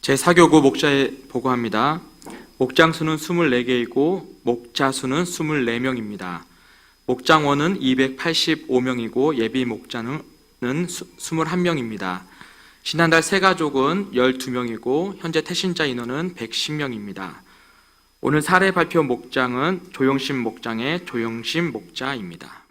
제 4교구 목자에 보고합니다. 목장 수는 24개이고 목자 수는 24명입니다. 목장원은 285명이고 예비 목자는 21명입니다. 지난달 세 가족은 12명이고 현재 태신자 인원은 110명입니다. 오늘 사례 발표 목장은 조영심 목장의 조영심 목자입니다.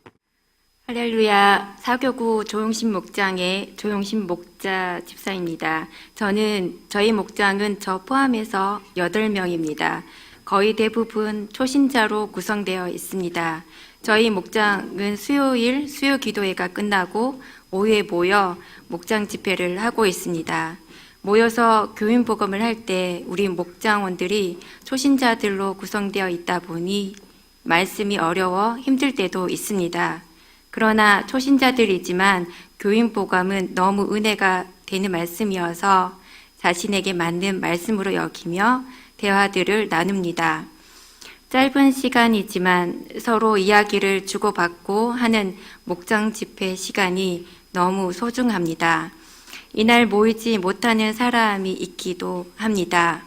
할렐루야 사교구 조용신 목장의 조용신 목자 집사입니다. 저는 저희 목장은 저 포함해서 8명입니다. 거의 대부분 초신자로 구성되어 있습니다. 저희 목장은 수요일 수요 기도회가 끝나고 오후에 모여 목장 집회를 하고 있습니다. 모여서 교인 복음을 할 때 우리 목장원들이 초신자들로 구성되어 있다 보니 말씀이 어려워 힘들 때도 있습니다. 그러나 초신자들이지만 교인 보감은 너무 은혜가 되는 말씀이어서 자신에게 맞는 말씀으로 여기며 대화들을 나눕니다. 짧은 시간이지만 서로 이야기를 주고받고 하는 목장 집회 시간이 너무 소중합니다. 이날 모이지 못하는 사람이 있기도 합니다.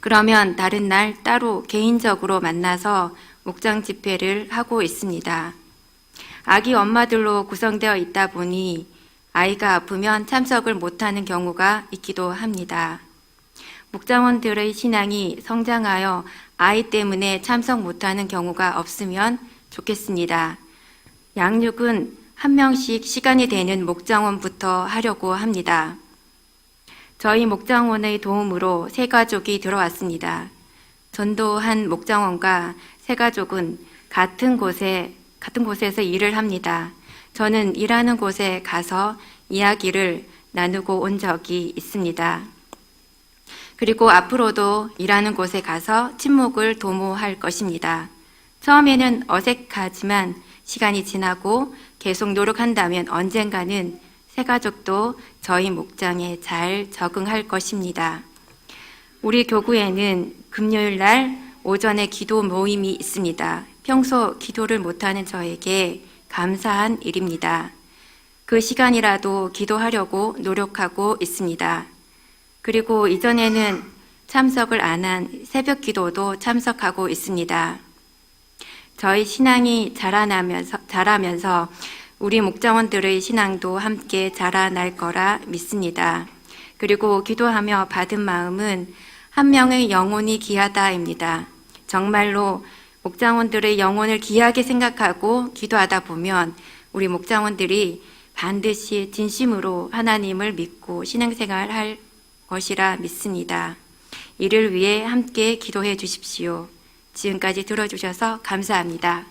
그러면 다른 날 따로 개인적으로 만나서 목장 집회를 하고 있습니다. 아기 엄마들로 구성되어 있다 보니 아이가 아프면 참석을 못하는 경우가 있기도 합니다. 목장원들의 신앙이 성장하여 아이 때문에 참석 못하는 경우가 없으면 좋겠습니다. 양육은 한 명씩 시간이 되는 목장원부터 하려고 합니다. 저희 목장원의 도움으로 세 가족이 들어왔습니다. 전도한 목장원과 세 가족은 같은 곳에 같은 곳에서 일을 합니다. 저는 일하는 곳에 가서 이야기를 나누고 온 적이 있습니다. 그리고 앞으로도 일하는 곳에 가서 침묵을 도모할 것입니다. 처음에는 어색하지만 시간이 지나고 계속 노력한다면 언젠가는 새 가족도 저희 목장에 잘 적응할 것입니다. 우리 교구에는 금요일 날 오전에 기도 모임이 있습니다. 평소 기도를 못하는 저에게 감사한 일입니다. 그 시간이라도 기도하려고 노력하고 있습니다. 그리고 이전에는 참석을 안 한 새벽 기도도 참석하고 있습니다. 저희 신앙이 자라나면서, 자라면서 우리 목장원들의 신앙도 함께 자라날 거라 믿습니다. 그리고 기도하며 받은 마음은 한 명의 영혼이 귀하다입니다. 정말로 목장원들의 영혼을 귀하게 생각하고 기도하다 보면 우리 목장원들이 반드시 진심으로 하나님을 믿고 신앙생활 할 것이라 믿습니다. 이를 위해 함께 기도해 주십시오. 지금까지 들어주셔서 감사합니다.